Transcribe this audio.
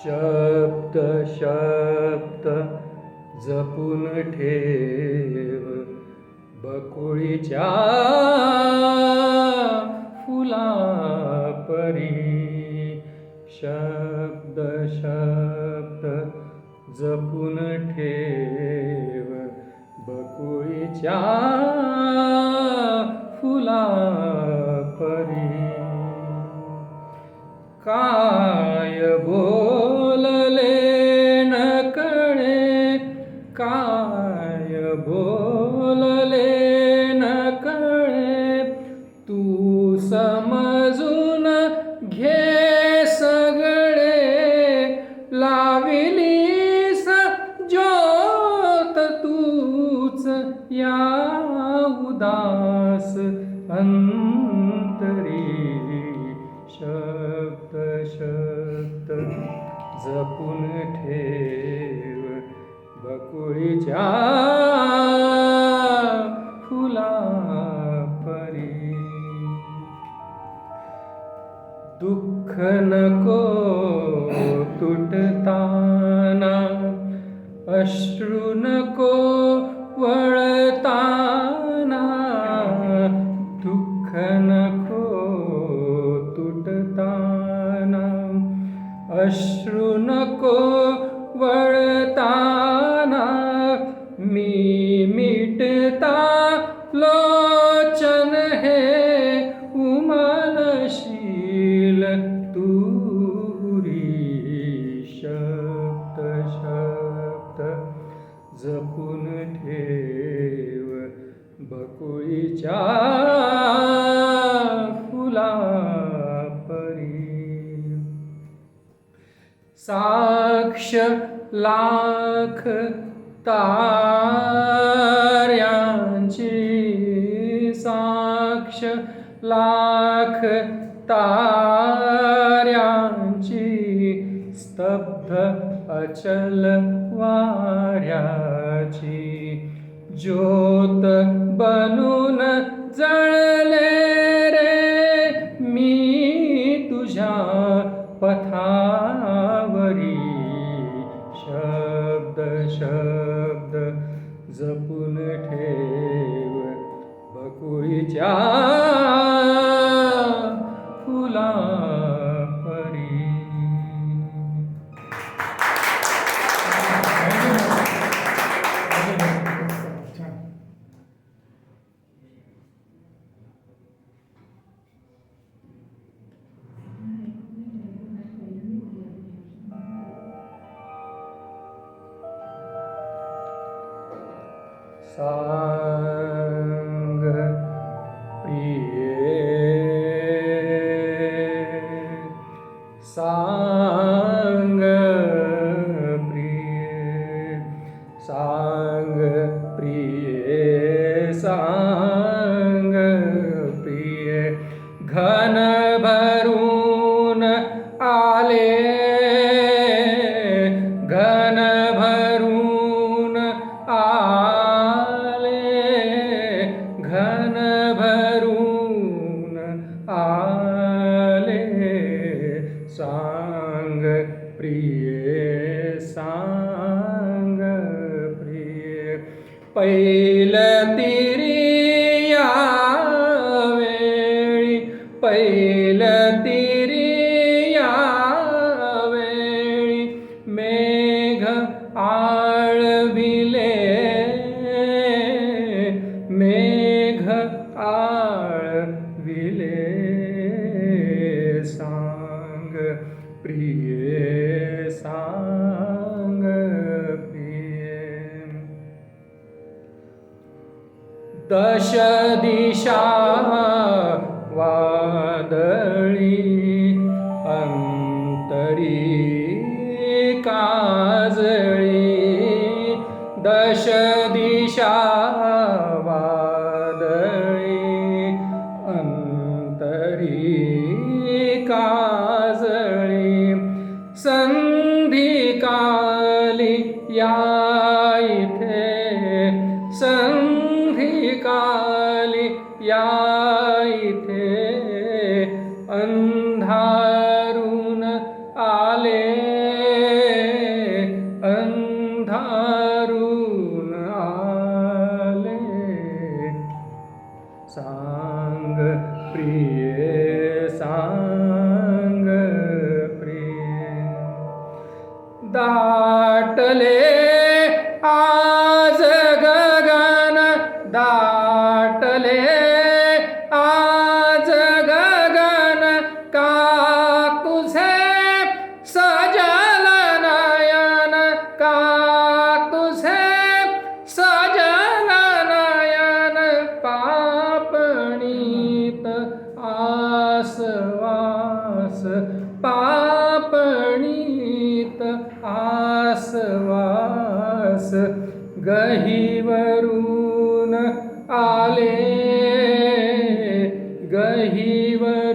शब्द शब्द जपून ठेव बकुळीच्या फुला परी शब्द शब्द जपून ठेव. बकुळीच्या फुला परी काय बोलले समजून घे सगळे. लाविलीस ज्योत तूच या उदास अंतरी. शब्द शब्द जपून ठेव बकुळीच्या अश्रू नको वळताना दुःख नको तुटताना. अश्रू नको वळताना मी मिटता लोचन हे उमलशील तुरी. जपून ठेव बकुळीच्या फुला परी साक्ष लाख ताऱ्यांची साक्ष लाख ताऱ्यांची स्तब्ध अचल वाऱ्याची ज्योत बनून जळले रे मी तुझ्या पथावरी. शब्द शब्द जपून ठेव बकुळीच्या फुला सांग पैल तिरी या वेळी पैल तिरी या वेळी मेघ आळविले. मेघ आळविले. सांग प्रिये सांग. दश दिशा वादळी अंतरी काज काली या इथे अंधारून आले। अंधारून आले। सांग प्रिये सांग प्रिये। दाटले आसवास पापणीत आसवास गहीवरून आले गहीवर